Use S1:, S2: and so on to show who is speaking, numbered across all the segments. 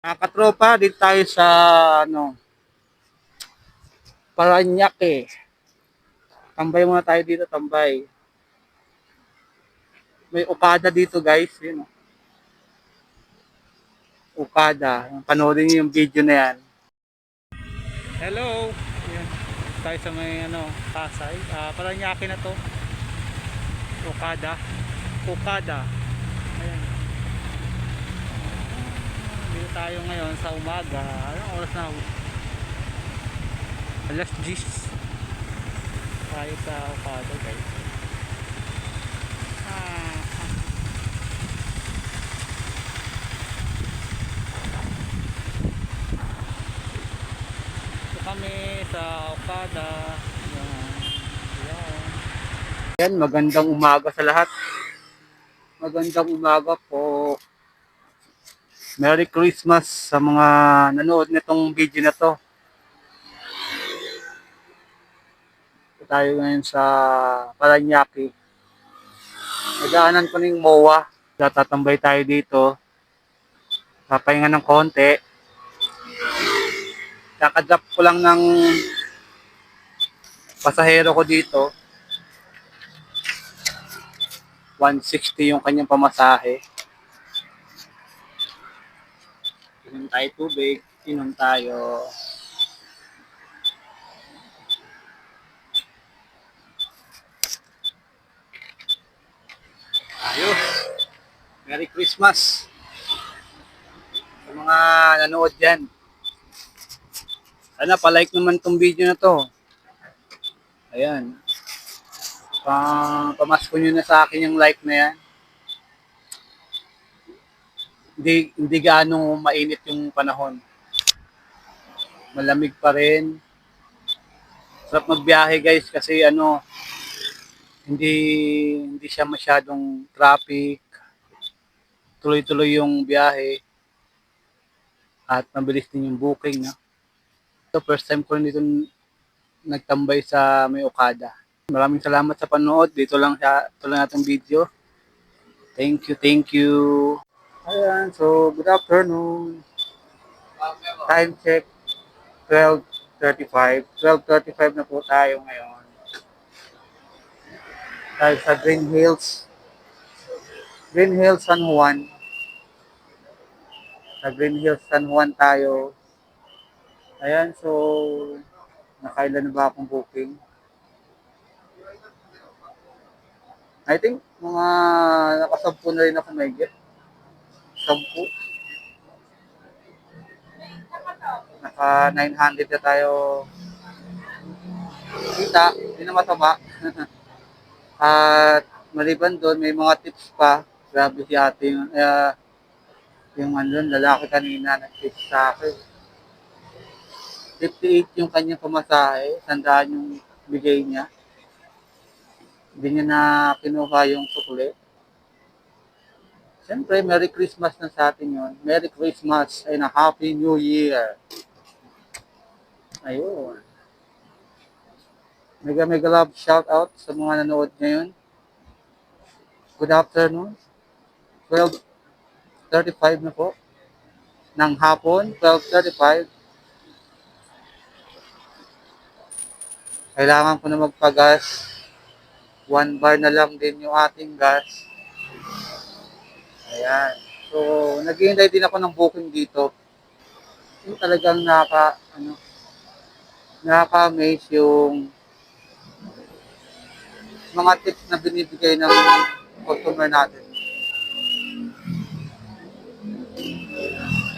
S1: Mga katropa, dito tayo sa ano Paranaque. Tambay muna tayo dito, tambay. May Okada dito, guys. Yun. Okada. Panoorin niyo yung video na yan. Hello. Yan. Tayo sa may ano, Pasay. Ah, Paranaque na to. Okada. Okada. Ayan. Dito tayo ngayon sa umaga. Anong oras na? Alas 10. Tayo sa Okada guys. Ah. Kami sa Okada. Yan. Yan. Yan, magandang umaga sa lahat. Magandang umaga po. Merry Christmas sa mga nanood nitong video na to. Tayo ngayon sa Paranaque. Nagaanan ko ng MOA. Tatambay tayo dito. Papahinga ng konti. Kakadrop ko lang ng pasahero ko dito. 160 yung kanyang pamasahe. Inom tayo tubig. Inom tayo. Ayos. Merry Christmas. Sa mga nanood dyan. Sana palike naman tong video na to. Ayan. Pa pamasko nyo na sa akin yung like na yan. Hindi, hindi gaano mainit yung panahon. Malamig pa rin. Sarap magbiyahe guys kasi ano, hindi hindi siya masyadong traffic. Tuloy-tuloy yung biyahe. At mabilis din yung booking. No? So first time ko rin dito nagtambay sa may Okada. Maraming salamat sa panood. Dito lang sa ito lang nating video. Thank you, thank you. Ayan, so good afternoon. Time check 12.35. 12.35 na po tayo ngayon. Tayo sa Green Hills. Green Hills San Juan. Sa Green Hills San Juan tayo. Ayan, so nakailan na ba akong booking? I think mga nakasampu na rin ako may get. Sampu. Naka 900 na tayo. Kita, hindi na matama. At maliban doon, may mga tips pa. Grabe si yun. Kaya, yung ano, lalaki kanina, nag-tips sa akin. 58 yung kanyang pamasahe, sandaan yung bigay niya. Hindi niya na kinuha yung sukli. Siyempre, Merry Christmas na sa atin yun. Merry Christmas and a Happy New Year. Ayun. Mega mega love shout out sa mga nanood ngayon. Good afternoon. 12.35 na po. Ng hapon, 12.35. Kailangan ko na magpagas. One bar na lang din yung ating gas. Ayan. So, naghihintay din ako ng booking dito. Yung talagang naka, ano, nakaka-amaze yung mga tips na binibigay ng customer natin.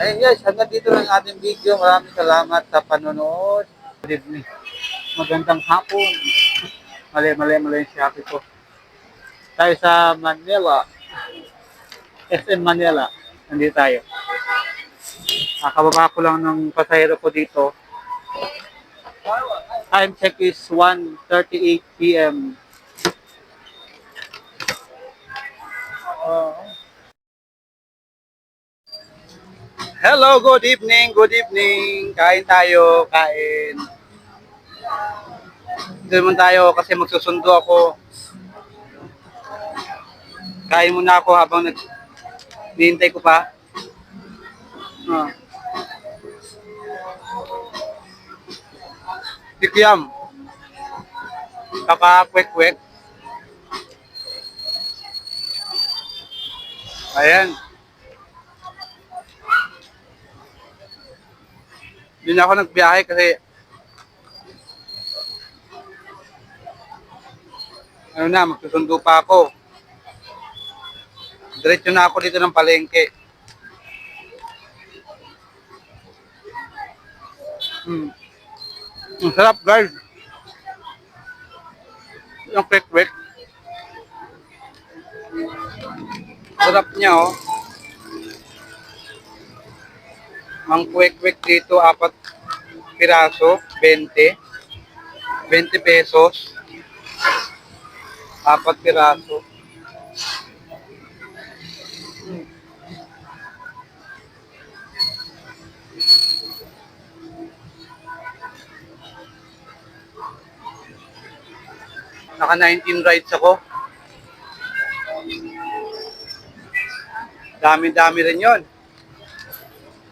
S1: Ayun guys, hanggang dito lang ang ating video. Maraming salamat sa panonood. Good evening. Magandang hapon. Mali, mali, mali yung Shopee ko. Tayo sa Manila. SM Manila. Nandito tayo. Nakababa ko lang ng pasahero ko dito. Time check is 1.38 p.m. Hello, good evening, good evening. Kain tayo, kain. Dito naman tayo kasi magsusundo ako. Kain muna ako habang nag Hihintay ko pa. Ah. Oh. Tikyam. Kaka kwek-kwek. Ayan. Hindi na ako nagbiyahe kasi ano na, magsusundo pa ako. Diretso na ako dito ng palengke. Hmm. Ang sarap guys. Yung kwek-kwek. Sarap niya oh. Ang kwek-kwek dito, apat piraso, 20. 20 pesos. Apat piraso. Naka 19 rides ako. Dami-dami rin yon.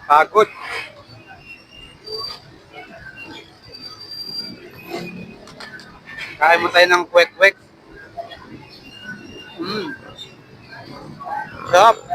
S1: Pagod. Kain mo tayo ng kwek-kwek. Mm. Sarap.